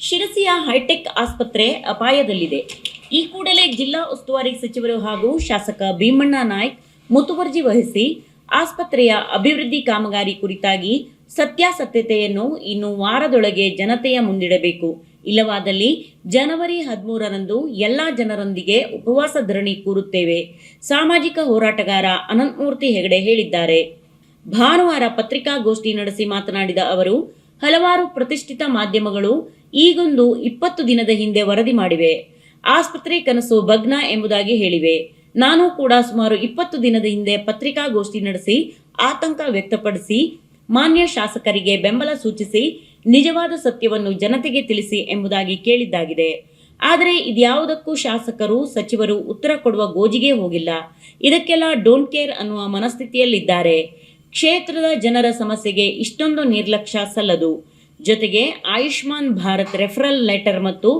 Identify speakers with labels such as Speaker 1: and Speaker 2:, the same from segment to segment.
Speaker 1: ಶಿರಸಿಯ high tech ಆಸ್ಪತ್ರೆ ಅಪಾಯದಲ್ಲಿದೆ. ಈ ಕೂಡಲೇ ಜಿಲ್ಲಾ ಉಸ್ತುವಾರಿ ಸಚಿವರು ಹಾಗೂ ಶಾಸಕ ಭೀಮಣ್ಣ ನಾಯ್ಕ್ ಮುತುವರ್ಜಿ ವಹಿಸಿ ಆಸ್ಪತ್ರೆಯ ಅಭಿವೃದ್ಧಿ ಕಾಮಗಾರಿ ಕುರಿತಾಗಿ ಸತ್ಯಾಸತ್ಯತೆಯನ್ನು ಇನ್ನು ವಾರದೊಳಗೆ ಜನತೆಯ ಮುಂದಿಡಬೇಕು. ಇಲ್ಲವಾದಲ್ಲಿ ಜನವರಿ ಹದಿಮೂರರಂದು ಎಲ್ಲ ಜನರೊಂದಿಗೆ ಉಪವಾಸ ಧರಣಿ ಕೂರುತ್ತೇವೆ. ಸಾಮಾಜಿಕ ಹೋರಾಟಗಾರ ಅನಂತಮೂರ್ತಿ ಹೆಗಡೆ ಹೇಳಿದ್ದಾರೆ. ಭಾನುವಾರ ಪತ್ರಿಕಾಗೋಷ್ಠಿ ನಡೆಸಿ ಮಾತನಾಡಿದ ಅವರು, ಹಲವಾರು ಪ್ರತಿಷ್ಠಿತ ಮಾಧ್ಯಮಗಳು ಈಗೊಂದು ಇಪ್ಪತ್ತು ದಿನದ ಹಿಂದೆ ವರದಿ ಮಾಡಿವೆ. ಆಸ್ಪತ್ರೆ ಕನಸು ಭಗ್ನ ಎಂಬುದಾಗಿ ಹೇಳಿವೆ. ನಾನು ಕೂಡ ಸುಮಾರು ಇಪ್ಪತ್ತು ದಿನದ ಹಿಂದೆ ಪತ್ರಿಕಾಗೋಷ್ಠಿ ನಡೆಸಿ ಆತಂಕ ವ್ಯಕ್ತಪಡಿಸಿ, ಮಾನ್ಯ ಶಾಸಕರಿಗೆ ಬೆಂಬಲ ಸೂಚಿಸಿ, ನಿಜವಾದ ಸತ್ಯವನ್ನು ಜನತೆಗೆ ತಿಳಿಸಿ ಎಂಬುದಾಗಿ ಕೇಳಿದ್ದಾಗಿದೆ. ಆದರೆ ಇದ್ಯಾವುದಕ್ಕೂ ಶಾಸಕರು, ಸಚಿವರು ಉತ್ತರ ಕೊಡುವ ಗೋಜಿಗೆ ಹೋಗಿಲ್ಲ. ಇದಕ್ಕೆಲ್ಲ ಡೋಂಟ್ ಕೇರ್ ಅನ್ನುವ ಮನಸ್ಥಿತಿಯಲ್ಲಿದ್ದಾರೆ. ಕ್ಷೇತ್ರದ ಜನರ ಸಮಸ್ಯೆಗೆ ಇಷ್ಟೊಂದು ನಿರ್ಲಕ್ಷ್ಯ ಸಲ್ಲದು. ಜೊತೆಗೆ ಆಯುಷ್ಮಾನ್ ಭಾರತ್ ರೆಫರಲ್ ಲೆಟರ್ ಮತ್ತು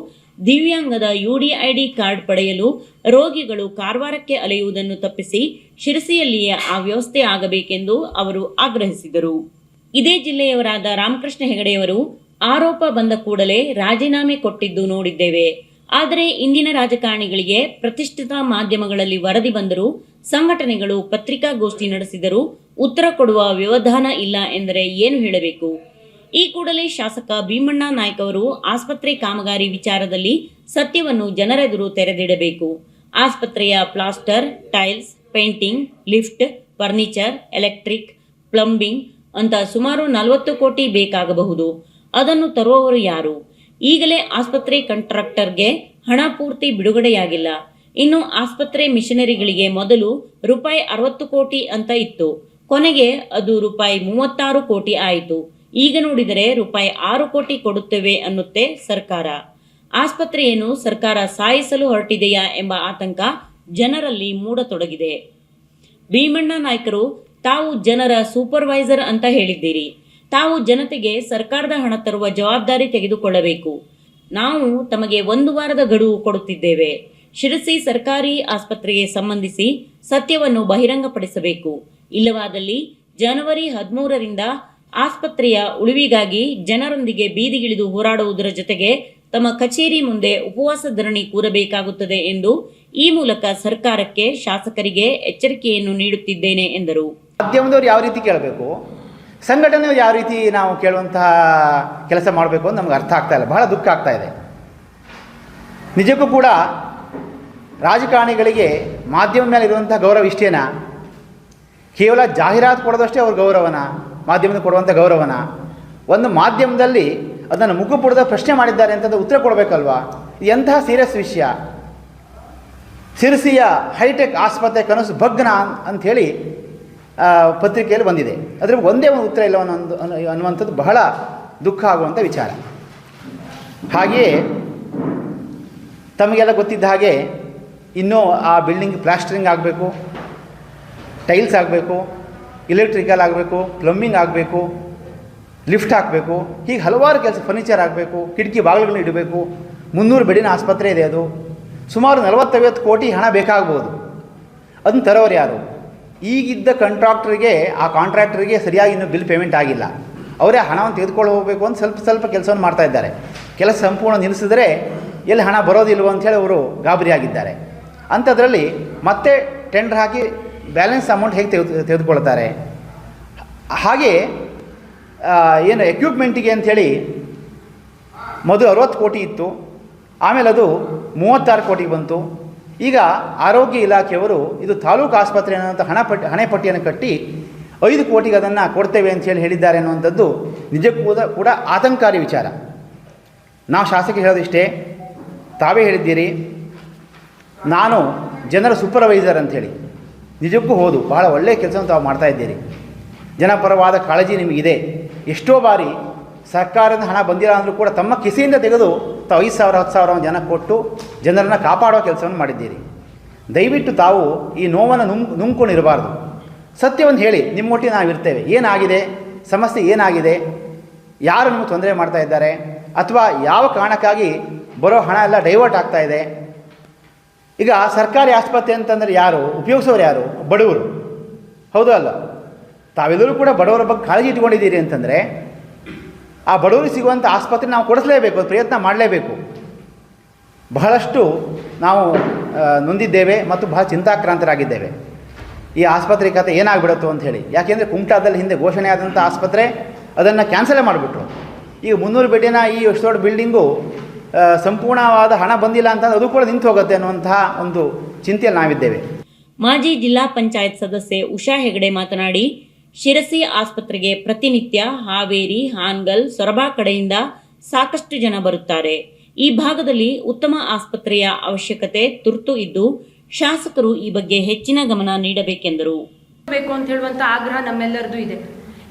Speaker 1: ದಿವ್ಯಾಂಗದ ಯುಡಿಐಡಿ ಕಾರ್ಡ್ ಪಡೆಯಲು ರೋಗಿಗಳು ಕಾರವಾರಕ್ಕೆ ಅಲೆಯುವುದನ್ನು ತಪ್ಪಿಸಿ ಶಿರಸಿಯಲ್ಲಿಯೇ ಆ ವ್ಯವಸ್ಥೆ ಆಗಬೇಕೆಂದು ಅವರು ಆಗ್ರಹಿಸಿದರು. ಇದೇ ಜಿಲ್ಲೆಯವರಾದ ರಾಮಕೃಷ್ಣ ಹೆಗಡೆಯವರು ಆರೋಪ ಬಂದ ಕೂಡಲೇ ರಾಜೀನಾಮೆ ಕೊಟ್ಟಿದ್ದು ನೋಡಿದ್ದೇವೆ. ಆದರೆ ಇಂದಿನ ರಾಜಕಾರಣಿಗಳಿಗೆ ಪ್ರತಿಷ್ಠಿತ ಮಾಧ್ಯಮಗಳಲ್ಲಿ ವರದಿ ಬಂದರೂ ಸಂಘಟನೆಗಳು ಪತ್ರಿಕಾಗೋಷ್ಠಿ ನಡೆಸಿದರೂ ಉತ್ತರ ಕೊಡುವ ವ್ಯವಧಾನ ಇಲ್ಲ ಎಂದರೆ ಏನು ಹೇಳಬೇಕು? ಈ ಕೂಡಲೇ ಶಾಸಕ ಭೀಮಣ್ಣ ನಾಯ್ಕ್ ಅವರು ಆಸ್ಪತ್ರೆ ಕಾಮಗಾರಿ ವಿಚಾರದಲ್ಲಿ ಸತ್ಯವನ್ನು ಜನರೆದುರು ತೆರೆದಿಡಬೇಕು. ಆಸ್ಪತ್ರೆಯ plaster, tiles, painting, lift, furniture, electric, plumbing ಅಂತ ಸುಮಾರು ನಲವತ್ತು ಕೋಟಿ ಬೇಕಾಗಬಹುದು. ಅದನ್ನು ತರುವವರು ಯಾರು? ಈಗಲೇ ಆಸ್ಪತ್ರೆ ಕಾಂಟ್ರಾಕ್ಟರ್ಗೆ ಹಣ ಪೂರ್ತಿ ಬಿಡುಗಡೆಯಾಗಿಲ್ಲ. ಇನ್ನು ಆಸ್ಪತ್ರೆ ಮಿಷನರಿಗಳಿಗೆ ಮೊದಲು ರೂಪಾಯಿ ಅರವತ್ತು ಕೋಟಿ ಅಂತ ಇತ್ತು. ಕೊನೆಗೆ ಅದು ರೂಪಾಯಿ ಮೂವತ್ತಾರು ಕೋಟಿ ಆಯಿತು. ಈಗ ನೋಡಿದರೆ ರೂಪಾಯಿ ಆರು ಕೋಟಿ ಕೊಡುತ್ತೇವೆ ಅನ್ನುತ್ತೆ ಸರ್ಕಾರ. ಆಸ್ಪತ್ರೆಯನ್ನು ಸರ್ಕಾರ ಸಾಯಿಸಲು ಹೊರಟಿದೆಯಾ ಎಂಬ ಆತಂಕ ಜನರಲ್ಲಿ ಮೂಡತೊಡಗಿದೆ. ಭೀಮಣ್ಣ ನಾಯ್ಕರು, ತಾವು ಜನರ ಸೂಪರ್ವೈಸರ್ ಅಂತ ಹೇಳಿದ್ದೀರಿ. ತಾವು ಜನತೆಗೆ ಸರ್ಕಾರದ ಹಣ ತರುವ ಜವಾಬ್ದಾರಿ ತೆಗೆದುಕೊಳ್ಳಬೇಕು. ನಾವು ತಮಗೆ ಒಂದು ವಾರದ ಗಡುವು ಕೊಡುತ್ತಿದ್ದೇವೆ. ಶಿರಸಿ ಸರ್ಕಾರಿ ಆಸ್ಪತ್ರೆಗೆ ಸಂಬಂಧಿಸಿ ಸತ್ಯವನ್ನು ಬಹಿರಂಗಪಡಿಸಬೇಕು. ಇಲ್ಲವಾದಲ್ಲಿ ಜನವರಿ ಹದಿಮೂರರಿಂದ ಆಸ್ಪತ್ರೆಯ ಉಳಿವಿಗಾಗಿ ಜನರೊಂದಿಗೆ ಬೀದಿಗಿಳಿದು ಹೋರಾಡುವುದರ ಜೊತೆಗೆ ತಮ್ಮ ಕಚೇರಿ ಮುಂದೆ ಉಪವಾಸ ಧರಣಿ ಕೂರಬೇಕಾಗುತ್ತದೆ ಎಂದು ಈ ಮೂಲಕ ಸರ್ಕಾರಕ್ಕೆ ಶಾಸಕರಿಗೆ ಎಚ್ಚರಿಕೆಯನ್ನು ನೀಡುತ್ತಿದ್ದೇನೆ ಎಂದರು.
Speaker 2: ಮಾಧ್ಯಮದವರು ಯಾವ ರೀತಿ ಕೇಳಬೇಕು? ಸಂಘಟನೆ ಯಾವ ರೀತಿ ನಾವು ಕೇಳುವಂತಹ ಕೆಲಸ ಮಾಡಬೇಕು ಅಂತ ನಮ್ಗೆ ಅರ್ಥ ಆಗ್ತಾ ಇಲ್ಲ. ಬಹಳ ದುಃಖ ಆಗ್ತಾ ಇದೆ. ನಿಜಕ್ಕೂ ಕೂಡ ರಾಜಕಾರಣಿಗಳಿಗೆ ಮಾಧ್ಯಮ ಮೇಲೆ ಇರುವಂತಹ ಗೌರವ ಇಷ್ಟೇನಾ? ಕೇವಲ ಜಾಹೀರಾತು ಕೊಡೋದಷ್ಟೇ ಅವ್ರ ಗೌರವನ? ಮಾಧ್ಯಮದ ಕೊಡುವಂಥ ಗೌರವನ. ಒಂದು ಮಾಧ್ಯಮದಲ್ಲಿ ಅದನ್ನು ಮುಖಪುಡದ ಪ್ರಶ್ನೆ ಮಾಡಿದ್ದಾರೆ ಅಂತಂದು ಉತ್ತರ ಕೊಡಬೇಕಲ್ವಾ? ಎಂತಹ ಸೀರಿಯಸ್ ವಿಷಯ? ಸಿರಿಸಿಯ ಹೈಟೆಕ್ ಆಸ್ಪತ್ರೆ ಕನಸು ಭಗ್ನ ಅಂಥೇಳಿ ಪತ್ರಿಕೆಯಲ್ಲಿ ಬಂದಿದೆ. ಅದ್ರ ಒಂದೇ ಒಂದು ಉತ್ತರ ಇಲ್ಲ ಅನ್ನೋ- ಅನ್ನುವಂಥದ್ದು ಬಹಳ ದುಃಖ ಆಗುವಂಥ ವಿಚಾರ. ಹಾಗೆಯೇ, ತಮಗೆಲ್ಲ ಗೊತ್ತಿದ್ದ ಹಾಗೆ ಇನ್ನೂ ಆ ಬಿಲ್ಡಿಂಗ್ ಪ್ಲಾಸ್ಟರಿಂಗ್ ಆಗಬೇಕು ಟೈಲ್ಸ್ ಆಗಬೇಕು ಇಲೆಕ್ಟ್ರಿಕಲ್ ಆಗಬೇಕು ಪ್ಲಂಬಿಂಗ್ ಆಗಬೇಕು ಲಿಫ್ಟ್ ಹಾಕಬೇಕು, ಹೀಗೆ ಹಲವಾರು ಕೆಲಸ ಫರ್ನಿಚರ್ ಆಗಬೇಕು ಕಿಟಕಿ ಬಾಗಿಲುಗಳನ್ನ ಇಡಬೇಕು, ಮುನ್ನೂರು ಬೆಡಿನ ಆಸ್ಪತ್ರೆ ಇದೆ ಅದು. ಸುಮಾರು ನಲವತ್ತೈವತ್ತು ಕೋಟಿ ಹಣ ಬೇಕಾಗ್ಬೋದು. ಅದನ್ನು ತರೋರು ಯಾರು? ಈಗಿದ್ದ ಕಾಂಟ್ರಾಕ್ಟ್ರಿಗೆ ಆ ಕಾಂಟ್ರಾಕ್ಟ್ರಿಗೆ ಸರಿಯಾಗಿ ಇನ್ನೂ ಬಿಲ್ ಪೇಮೆಂಟ್ ಆಗಿಲ್ಲ. ಅವರೇ ಹಣವನ್ನು ತೆಗೆದುಕೊಂಡು ಹೋಗಬೇಕು ಅಂತ ಸ್ವಲ್ಪ ಸ್ವಲ್ಪ ಕೆಲಸವನ್ನು ಮಾಡ್ತಾ ಇದ್ದಾರೆ. ಕೆಲಸ ಸಂಪೂರ್ಣ ನಿಲ್ಲಿಸಿದ್ರೆ ಎಲ್ಲಿ ಹಣ ಬರೋದಿಲ್ವೋ ಅಂಥೇಳಿ ಅವರು ಗಾಬರಿಯಾಗಿದ್ದಾರೆ ಅಂಥದ್ರಲ್ಲಿ ಮತ್ತೆ ಟೆಂಡರ್ ಹಾಕಿ ಬ್ಯಾಲೆನ್ಸ್ ಅಮೌಂಟ್ ಹೇಗೆ ತೆಗೆದು ತೆಗೆದುಕೊಳ್ತಾರೆ? ಹಾಗೆ ಏನು ಎಕ್ವಿಪ್ಮೆಂಟಿಗೆ ಅಂಥೇಳಿ ಮೊದಲು ಅರವತ್ತು ಕೋಟಿ ಇತ್ತು, ಆಮೇಲೆ ಅದು ಮೂವತ್ತಾರು ಕೋಟಿಗೆ ಬಂತು. ಈಗ ಆರೋಗ್ಯ ಇಲಾಖೆಯವರು ಇದು ತಾಲೂಕು ಆಸ್ಪತ್ರೆ ಅನ್ನೋಂಥ ಹಣ ಪಟ್ಟಿ ಹಣೆಪಟ್ಟಿಯನ್ನು ಕಟ್ಟಿ ಐದು ಕೋಟಿಗೆ ಅದನ್ನು ಕೊಡ್ತೇವೆ ಅಂತ ಹೇಳಿ ಹೇಳಿದ್ದಾರೆ ಅನ್ನುವಂಥದ್ದು ನಿಜಕ್ಕೂ ಕೂಡ- ಆತಂಕಾರಿ ವಿಚಾರ. ನಾವು ಶಾಸಕರು ಹೇಳೋದಿಷ್ಟೇ, ತಾವೇ ಹೇಳಿದ್ದೀರಿ. ನಾನು ಜನರ ಸೂಪರ್ವೈಸರ್ ಅಂಥೇಳಿ. ನಿಜಕ್ಕೂ ಹೌದು, ಬಹಳ ಒಳ್ಳೆಯ ಕೆಲಸ ತಾವು ಮಾಡ್ತಾ ಇದ್ದೀರಿ. ಜನಪರವಾದ ಕಾಳಜಿ ನಿಮಗಿದೆ ಎಷ್ಟೋ ಬಾರಿ ಸರ್ಕಾರದ ಹಣ ಬಂದಿಲ್ಲ ಅಂದರೂ ಕೂಡ ತಮ್ಮ ಕಿಸೆಯಿಂದ ತೆಗೆದು ತಾವು ಐದು ಸಾವಿರ, ಹತ್ತು ಸಾವಿರ ಜನ ಕೊಟ್ಟು ಜನರನ್ನು ಕಾಪಾಡೋ ಕೆಲಸವನ್ನು ಮಾಡಿದ್ದೀರಿ. ದಯವಿಟ್ಟು ತಾವು ಈ ನೋವನ್ನು ನುಂಗ್ ನುಂಗ್ಕೊಂಡಿರಬಾರ್ದು. ಸತ್ಯವನ್ನು ಹೇಳಿ, ನಿಮ್ಮೊಟ್ಟಿಗೆ ನಾವು ಇರ್ತೇವೆ ಏನಾಗಿದೆ? ಸಮಸ್ಯೆ ಏನಾಗಿದೆ? ಯಾರು ನಿಮಗೆ ತೊಂದರೆ ಮಾಡ್ತಾ ಇದ್ದಾರೆ? ಅಥವಾ ಯಾವ ಕಾರಣಕ್ಕಾಗಿ ಬರೋ ಹಣ ಎಲ್ಲ ಡೈವರ್ಟ್ ಆಗ್ತಾ ಇದೆ? ಈಗ ಸರ್ಕಾರಿ ಆಸ್ಪತ್ರೆ ಅಂತಂದರೆ ಯಾರು? ಉಪಯೋಗಿಸೋರು ಯಾರು? ಬಡವರು. ಹೌದು ಅಲ್ಲ? ತಾವೆಲ್ಲರೂ ಕೂಡ ಬಡವರ ಬಗ್ಗೆ ಕಾಳಜಿ ಇಟ್ಕೊಂಡಿದ್ದೀರಿ ಅಂತಂದರೆ ಆ ಬಡವರಿಗೆ ಸಿಗುವಂಥ ಆಸ್ಪತ್ರೆ ನಾವು ಕೊಡಿಸಲೇಬೇಕು ಪ್ರಯತ್ನ ಮಾಡಲೇಬೇಕು. ಬಹಳಷ್ಟು ನಾವು ನೊಂದಿದ್ದೇವೆ ಮತ್ತು ಬಹಳ ಚಿಂತಾಕ್ರಾಂತರಾಗಿದ್ದೇವೆ. ಈ ಆಸ್ಪತ್ರೆ ಕತೆ ಏನಾಗ್ಬಿಡುತ್ತೋ ಅಂತ ಹೇಳಿ. ಯಾಕೆಂದರೆ ಕುಮಟಾದಲ್ಲಿ ಹಿಂದೆ ಘೋಷಣೆ ಆದಂಥ ಆಸ್ಪತ್ರೆ ಅದನ್ನು ಕ್ಯಾನ್ಸಲೇ ಮಾಡಿಬಿಟ್ರು. ಈಗ ಮುನ್ನೂರು ಬೆಡ್ಡಿನ ಈ ಎಷ್ಟು ದೊಡ್ಡ ಬಿಲ್ಡಿಂಗು ಸಂಪೂರ್ಣವಾದ ಹಣ ಬಂದಿಲ್ಲ ಅಂತಂದ್ರೆ ಅದು ಕೂಡ ನಿಂತು ಹೋಗುತ್ತೆ ಅನ್ನುವಂತಹ ಒಂದು ಚಿಂತೆಯಲ್ಲಿ ನಾವಿದ್ದೇವೆ.
Speaker 1: ಮಾಜಿ ಜಿಲ್ಲಾ ಪಂಚಾಯತ್ ಸದಸ್ಯೆ ಉಷಾ ಹೆಗಡೆ ಮಾತನಾಡಿ ಶಿರಸಿ ಆಸ್ಪತ್ರೆಗೆ ಪ್ರತಿನಿತ್ಯ ಹಾವೇರಿ ಹಾನ್ಗಲ್ ಸೊರಬ ಕಡೆಯಿಂದ ಸಾಕಷ್ಟು ಜನ ಬರುತ್ತಾರೆ. ಈ ಭಾಗದಲ್ಲಿ ಉತ್ತಮ ಆಸ್ಪತ್ರೆಯ ಅವಶ್ಯಕತೆ ತುರ್ತು ಇದ್ದು ಶಾಸಕರು ಈ ಬಗ್ಗೆ ಹೆಚ್ಚಿನ ಗಮನ ನೀಡಬೇಕೆಂದರು.
Speaker 3: ಬೇಕು ಅಂತ ಹೇಳುವಂತ ಆಗ್ರಹ ನಮ್ಮೆಲ್ಲರದು ಇದೆ.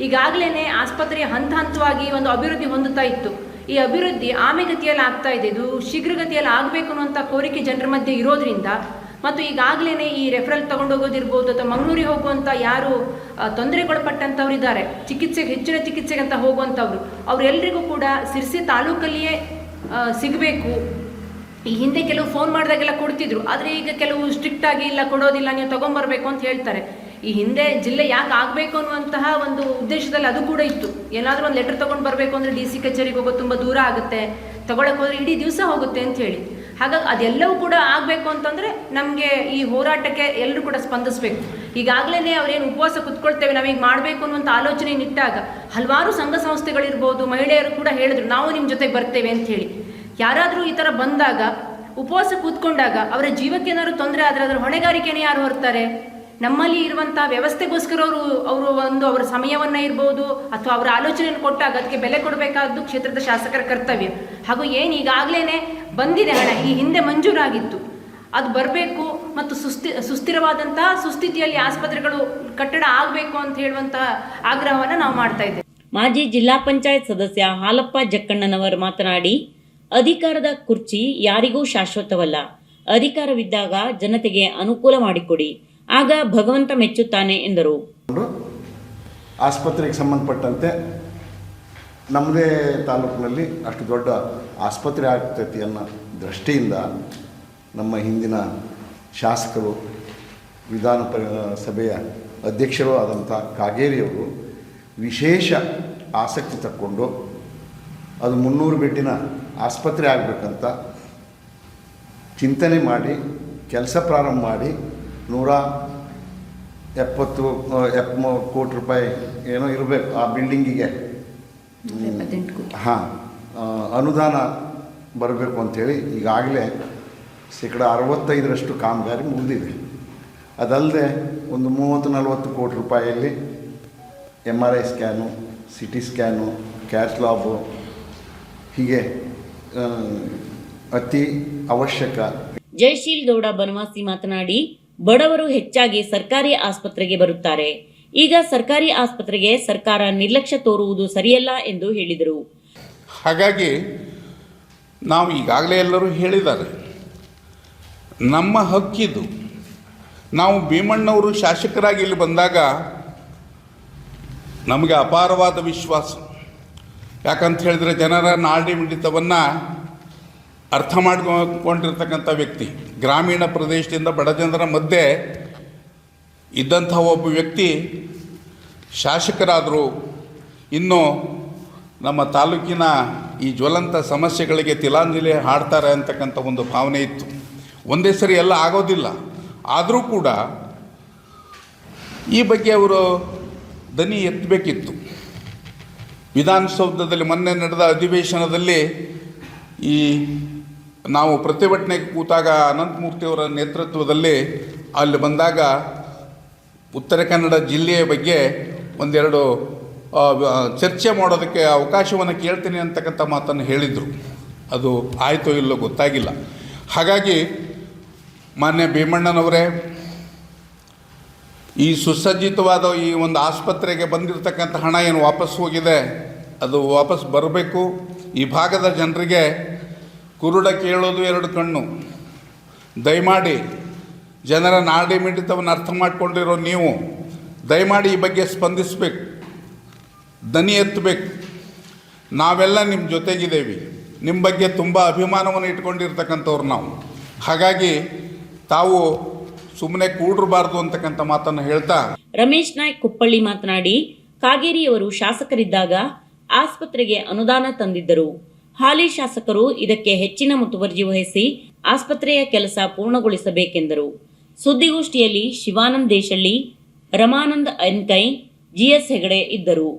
Speaker 3: ಈಗಾಗಲೇ ಆಸ್ಪತ್ರೆಯ ಹಂತ ಹಂತವಾಗಿ ಒಂದು ಅಭಿವೃದ್ಧಿ ಹೊಂದುತ್ತಾ ಇತ್ತು. ಈ ಅಭಿವೃದ್ಧಿ ಆಮೆಗತಿಯಲ್ಲಿ ಆಗ್ತಾ ಇದೆ. ಇದು ಶೀಘ್ರಗತಿಯಲ್ಲಿ ಆಗಬೇಕು ಅನ್ನುವಂಥ ಕೋರಿಕೆ ಜನರ ಮಧ್ಯೆ ಇರೋದ್ರಿಂದ ಮತ್ತು ಈಗಾಗಲೇ ಈ ರೆಫರಲ್ ತಗೊಂಡೋಗೋದಿರ್ಬೋದು ಅಥವಾ ಮಂಗಳೂರಿಗೆ ಹೋಗುವಂಥ ಯಾರು ತೊಂದರೆಗೊಳಪಟ್ಟಂಥವ್ರು ಇದ್ದಾರೆ. ಚಿಕಿತ್ಸೆಗೆ ಹೆಚ್ಚಿನ ಚಿಕಿತ್ಸೆಗೆ ಅಂತ ಹೋಗುವಂಥವ್ರು. ಅವರೆಲ್ಲರಿಗೂ ಕೂಡ ಸಿರ್ಸಿ ತಾಲೂಕಲ್ಲಿಯೇ ಸಿಗಬೇಕು. ಈ ಹಿಂದೆ ಕೆಲವು ಫೋನ್ ಮಾಡಿದಾಗೆಲ್ಲ ಕೊಡ್ತಿದ್ರು. ಆದರೆ ಈಗ ಕೆಲವು ಸ್ಟ್ರಿಕ್ಟಾಗಿ ಇಲ್ಲ, ಕೊಡೋದಿಲ್ಲ, ನೀವು ತೊಗೊಂಬರ್ಬೇಕು ಅಂತ ಹೇಳ್ತಾರೆ. ಈ ಹಿಂದೆ ಜಿಲ್ಲೆ ಯಾಕೆ ಆಗಬೇಕು ಅನ್ನುವಂತಹ ಒಂದು ಉದ್ದೇಶದಲ್ಲಿ ಅದು ಕೂಡ ಇತ್ತು. ಏನಾದರೂ ಒಂದು ಲೆಟರ್ ತಗೊಂಡು ಬರಬೇಕು ಅಂದರೆ ಡಿ ಸಿ ಕಚೇರಿಗೆ ಹೋಗೋದು ತುಂಬ ದೂರ ಆಗುತ್ತೆ. ತಗೊಳಕ್ಕೆ ಹೋದ್ರೆ ಇಡೀ ದಿವಸ ಹೋಗುತ್ತೆ ಅಂತ ಹೇಳಿ. ಹಾಗಾಗಿ ಅದೆಲ್ಲವೂ ಕೂಡ ಆಗಬೇಕು ಅಂತಂದರೆ ನಮಗೆ ಈ ಹೋರಾಟಕ್ಕೆ ಎಲ್ಲರೂ ಕೂಡ ಸ್ಪಂದಿಸಬೇಕು. ಈಗಾಗಲೇ ಅವ್ರೇನು ಉಪವಾಸ ಕುತ್ಕೊಳ್ತೇವೆ, ನಾವೀಗ ಮಾಡಬೇಕು ಅನ್ನುವಂಥ ಆಲೋಚನೆ ನಿಟ್ಟಾಗ ಹಲವಾರು ಸಂಘ ಸಂಸ್ಥೆಗಳಿರ್ಬೋದು, ಮಹಿಳೆಯರು ಕೂಡ ಹೇಳಿದ್ರು, ನಾವು ನಿಮ್ಮ ಜೊತೆಗೆ ಬರ್ತೇವೆ ಅಂತ ಹೇಳಿ. ಯಾರಾದರೂ ಈ ಥರ ಬಂದಾಗ, ಉಪವಾಸ ಕೂತ್ಕೊಂಡಾಗ, ಅವರ ಜೀವಕ್ಕೆ ಏನಾದ್ರು ತೊಂದರೆ ಆದರೆ ಅದರ ಹೊಣೆಗಾರಿಕೆನೇ ಯಾರು ಹೊರ್ತಾರೆ? ನಮ್ಮಲ್ಲಿ ಇರುವಂಥ ವ್ಯವಸ್ಥೆಗೋಸ್ಕರ ಅವರು ಅವರು ಒಂದು ಅವರ ಸಮಯವನ್ನ ಇರ್ಬೋದು ಅಥವಾ ಅವರ ಆಲೋಚನೆಯನ್ನು ಕೊಟ್ಟಾಗ ಅದಕ್ಕೆ ಬೆಲೆ ಕೊಡಬೇಕಾದ್ದು ಕ್ಷೇತ್ರದ ಶಾಸಕರ ಕರ್ತವ್ಯ. ಹಾಗೂ ಏನು ಈಗಾಗಲೇ ಬಂದಿದೆ ಹಣ, ಈ ಹಿಂದೆ ಮಂಜೂರಾಗಿತ್ತು. ಅದು ಬರಬೇಕು ಮತ್ತು ಸುಸ್ಥಿ ಸುಸ್ಥಿರವಾದಂತಹ ಸುಸ್ಥಿತಿಯಲ್ಲಿ ಆಸ್ಪತ್ರೆಗಳು ಕಟ್ಟಡ ಆಗಬೇಕು ಅಂತ ಹೇಳುವಂತಹ ಆಗ್ರಹವನ್ನ ನಾವು ಮಾಡ್ತಾ ಇದ್ದೇವೆ.
Speaker 1: ಮಾಜಿ ಜಿಲ್ಲಾ ಪಂಚಾಯತ್ ಸದಸ್ಯ ಹಾಲಪ್ಪ ಜಕ್ಕಣ್ಣನವರು ಮಾತನಾಡಿ, ಅಧಿಕಾರದ ಕುರ್ಚಿ ಯಾರಿಗೂ ಶಾಶ್ವತವಲ್ಲ. ಅಧಿಕಾರವಿದ್ದಾಗ ಜನತೆಗೆ ಅನುಕೂಲ ಮಾಡಿಕೊಡಿ. ಆಗ ಭಗವಂತ ಮೆಚ್ಚುತ್ತಾನೆ ಎಂದರು.
Speaker 4: ಆಸ್ಪತ್ರೆಗೆ ಸಂಬಂಧಪಟ್ಟಂತೆ ನಮ್ಮದೇ ತಾಲೂಕಿನಲ್ಲಿ ಅಷ್ಟು ದೊಡ್ಡ ಆಸ್ಪತ್ರೆ ಆಗ್ತೈತಿ ಅನ್ನೋ ದೃಷ್ಟಿಯಿಂದ ನಮ್ಮ ಹಿಂದಿನ ಶಾಸಕರು, ವಿಧಾನ ಪರಿ, ಸಭೆಯ ಅಧ್ಯಕ್ಷರೂ ಆದಂಥ ಕಾಗೇರಿಯವರು ವಿಶೇಷ ಆಸಕ್ತಿ ತಕ್ಕೊಂಡು ಅದು ಮುನ್ನೂರು ಬೆಡ್ಡಿನ ಆಸ್ಪತ್ರೆ ಆಗಬೇಕಂತ ಚಿಂತನೆ ಮಾಡಿ, ಕೆಲಸ ಪ್ರಾರಂಭ ಮಾಡಿ ನೂರ ಎಪ್ಪತ್ತು ಆ, ಎಪ್ಪ ಕೋಟಿ ರೂಪಾಯಿ ಏನೋ ಇರಬೇಕು ಆ ಬಿಲ್ಡಿಂಗಿಗೆ. ಹಾಂ ಅನುದಾನ ಬರಬೇಕು ಅಂಥೇಳಿ ಈಗಾಗಲೇ ಶೇಕಡ ಅರವತ್ತೈದರಷ್ಟು ಕಾಮಗಾರಿ ಮುಗಿದಿದೆ. ಅದಲ್ಲದೆ ಒಂದು ಮೂವತ್ತು ನಲವತ್ತು ಕೋಟಿ ರೂಪಾಯಿಯಲ್ಲಿ M R I scan C T scan cash lab ಹೀಗೆ ಅತಿ ಅವಶ್ಯಕ
Speaker 1: ಜಯಶೀಲ್ ಗೌಡ ಬನವಾಸಿ ಮಾತನಾಡಿ ಬಡವರು ಹೆಚ್ಚಾಗಿ ಸರ್ಕಾರಿ ಆಸ್ಪತ್ರೆಗೆ ಬರುತ್ತಾರೆ. ಈಗ ಸರ್ಕಾರಿ ಆಸ್ಪತ್ರೆಗೆ ಸರ್ಕಾರ ನಿರ್ಲಕ್ಷ್ಯ ತೋರುವುದು ಸರಿಯಲ್ಲ ಎಂದು ಹೇಳಿದರು.
Speaker 5: ಹಾಗಾಗಿ ನಾವು ಈಗಾಗಲೇ ಎಲ್ಲರೂ ಹೇಳಿದ್ದಾರೆ. ನಮ್ಮ ಹಕ್ಕಿದು. ನಾವು ಭೀಮಣ್ಣವರು ಶಾಸಕರಾಗಿ ಇಲ್ಲಿ ಬಂದಾಗ ನಮಗೆ ಅಪಾರವಾದ ವಿಶ್ವಾಸ. ಯಾಕಂತ ಹೇಳಿದರೆ ಜನರ ನಾಡಿ ಮಿಡಿತವನ್ನು ಅರ್ಥ ಮಾಡಿಕೊಂಡಿರ್ತಕ್ಕಂಥ ವ್ಯಕ್ತಿ. ಗ್ರಾಮೀಣ ಪ್ರದೇಶದಿಂದ ಬಡ ಜನರ ಮಧ್ಯೆ ಇದ್ದಂಥ ಒಬ್ಬ ವ್ಯಕ್ತಿ ಶಾಸಕರಾದರು. ಇನ್ನು ನಮ್ಮ ತಾಲೂಕಿನ ಈ ಜ್ವಲಂತ ಸಮಸ್ಯೆಗಳಿಗೆ ತಿಲಾಂಜಲಿ ಹಾಡ್ತಾರೆ ಅಂತಕ್ಕಂಥ ಒಂದು ಭಾವನೆ ಇತ್ತು. ಒಂದೇ ಸರಿ ಎಲ್ಲ ಆಗೋದಿಲ್ಲ. ಆದರೂ ಕೂಡ ಈ ಬಗ್ಗೆ ಅವರು ದನಿ ಎತ್ತಬೇಕಿತ್ತು. ವಿಧಾನಸೌಧದಲ್ಲಿ ಮೊನ್ನೆ ನಡೆದ ಅಧಿವೇಶನದಲ್ಲಿ ಈ ನಾವು ಪ್ರತಿಭಟನೆಗೆ ಕೂತಾಗ ಅನಂತಮೂರ್ತಿಯವರ ನೇತೃತ್ವದಲ್ಲಿ ಅಲ್ಲಿ ಬಂದಾಗ ಉತ್ತರ ಕನ್ನಡ ಜಿಲ್ಲೆಯ ಬಗ್ಗೆ ಒಂದೆರಡು ಚರ್ಚೆ ಮಾಡೋದಕ್ಕೆ ಅವಕಾಶವನ್ನು ಕೇಳ್ತೀನಿ ಅಂತಕ್ಕಂಥ ಮಾತನ್ನು ಹೇಳಿದರು. ಅದು ಆಯಿತೋ ಇಲ್ಲೋ ಗೊತ್ತಾಗಿಲ್ಲ. ಹಾಗಾಗಿ ಮಾನ್ಯ ಭೀಮಣ್ಣನವರೇ, ಈ ಸುಸಜ್ಜಿತವಾದ ಈ ಒಂದು ಆಸ್ಪತ್ರೆಗೆ ಬಂದಿರತಕ್ಕಂಥ ಹಣ ಏನು ವಾಪಸ್ ಹೋಗಿದೆ? ಅದು ವಾಪಸ್ ಬರಬೇಕು. ಈ ಭಾಗದ ಜನರಿಗೆ ಕುರುಡ ಕೇಳೋದು ಎರಡು ಕಣ್ಣು. ದಯಮಾಡಿ ಜನರ ನಾಡಿ ಮಿಡಿತವನ್ನು ಅರ್ಥ ಮಾಡಿಕೊಂಡಿರೋ ನೀವು, ದಯಮಾಡಿ ಈ ಬಗ್ಗೆ ಸ್ಪಂದಿಸಬೇಕು. ದನಿ ಎತ್ತಬೇಕು. ನಾವೆಲ್ಲ ನಿಮ್ಮ ಜೊತೆಗಿದ್ದೇವೆ. ನಿಮ್ಮ ಬಗ್ಗೆ ತುಂಬ ಅಭಿಮಾನವನ್ನು ಇಟ್ಕೊಂಡಿರ್ತಕ್ಕಂಥವ್ರು ನಾವು. ಹಾಗಾಗಿ ತಾವು ಸುಮ್ಮನೆ ಕೂಡಿರಬಾರ್ದು ಅಂತಕ್ಕಂಥ ಮಾತನ್ನು ಹೇಳ್ತಾ.
Speaker 1: ರಮೇಶ್ ನಾಯ್ಕ್ ಕುಪ್ಪಳ್ಳಿ ಮಾತನಾಡಿ, ಕಾಗೇರಿಯವರು ಶಾಸಕರಿದ್ದಾಗ ಆಸ್ಪತ್ರೆಗೆ ಅನುದಾನ ತಂದಿದ್ದರು. ಹಾಲಿ ಶಾಸಕರು ಇದಕ್ಕೆ ಹೆಚ್ಚಿನ ಮುತುವರ್ಜಿ ವಹಿಸಿ ಆಸ್ಪತ್ರೆಯ ಕೆಲಸ ಪೂರ್ಣಗೊಳಿಸಬೇಕೆಂದರು. ಸುದ್ದಿಗೋಷ್ಠಿಯಲ್ಲಿ ಶಿವಾನಂದ್ ದೇಶಳ್ಳಿ, ರಮಾನಂದ ಅನ್ಕೈ ಜಿಎಸ್ ಹೆಗಡೆ ಇದ್ದರು.